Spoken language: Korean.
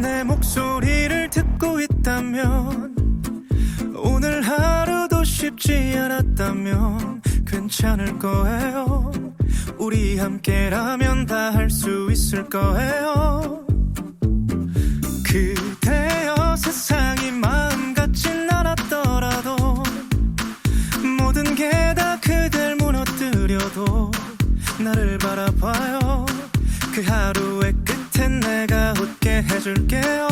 내 목소리를 듣고 있다면 오늘 하루도 쉽지 않았다면 괜찮을 거예요. 우리 함께라면 다 할 수 있을 거예요. 그대여 세상이 마음 같진 않았더라도 모든 게 다 그댈 무너뜨려도 나를 바라봐요. 그해 줄게요